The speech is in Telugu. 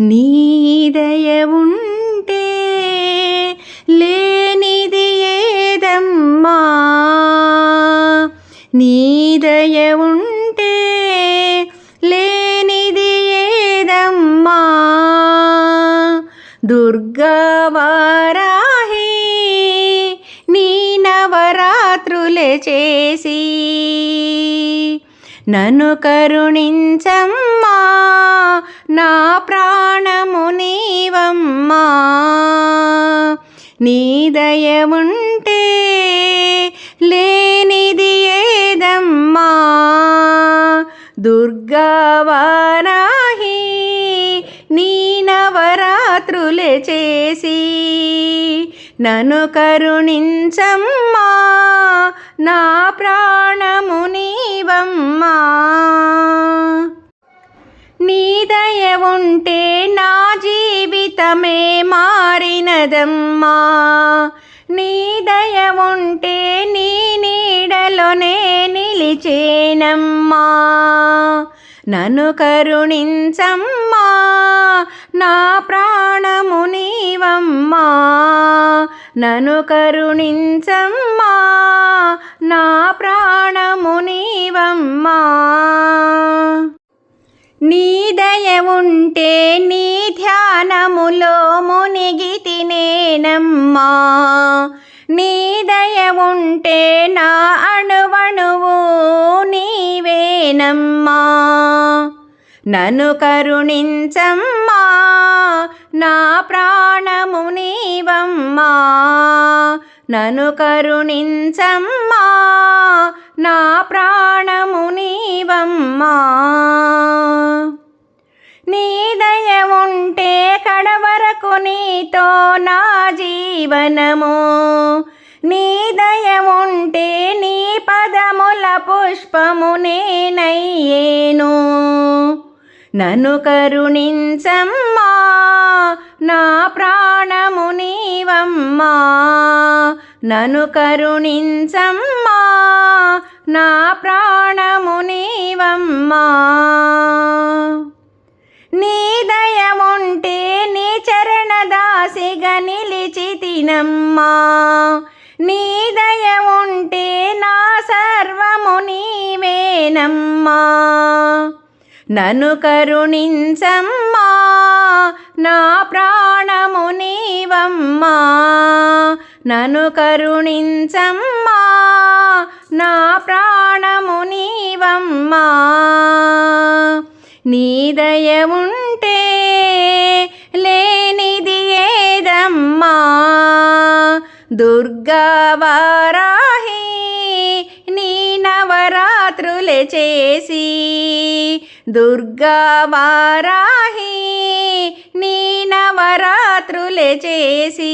నీదయ ఉంటే లేనిది ఏదమ్మా? నీదయ ఉంటే లేనిది ఏదమ్మా? దుర్గవారాహి నీ నవరాత్రులే చేసి నను కరుణించమ్మా నా ప్రాణము నీవమ్మా. నీ లేనిది ఏదమ్మా. దుర్గావారాహి నీ నవరాత్రులే చేసి నను కరుణించమ్మా నా ప్రాణము నీవమ్మా. నీ దయ ఉంటే నా జీవితమే మారినదమ్మా. నీ దయ ఉంటే నీ నీడలోనే నిలిచేనమ్మా. నన్ను కరుణించమ్మా నా ప్రా నను కరుణించమ్మా నా ప్రాణము నీవమ్మా. నీ దయ ఉంటే నీ ధ్యానములో మునిగి తినేనమ్మా నీ దయ ఉంటే నా అణువణువు నీవేనమ్మా. నను కరుణించమ్మా నా ప్రాణము నీవమ్మా నను కరుణించమ్మా నా ప్రాణము నీవమ్మా. నీ దయ ఉంటే కడవరకు నీతో నా జీవనము. నీ దయ ఉంటే నీ పదముల పుష్పము నేనయ్యేను. నన్ను కరుణించమ్మా నా ప్రాణము నీవమ్మా నన్ను కరుణించమ్మా నా ప్రాణము నీవమ్మా. నీ దయముంటే నీ చరణదాసిగా నిలిచి తినమ్మా. నీ దయముంటే నా సర్వము నీవేనమ్మా. నను కరుణించమ్మా నా ప్రాణము నీవమ్మా. నను కరుణించమ్మా. నా ప్రాణము నీవమ్మా. నీ దయ ఉంటే లేనిది ఏదమ్మా. దుర్గవారాహి నీ నవరాత్రులే చేసి. దుర్గావారాహి నీ నవరాత్రులే చేసి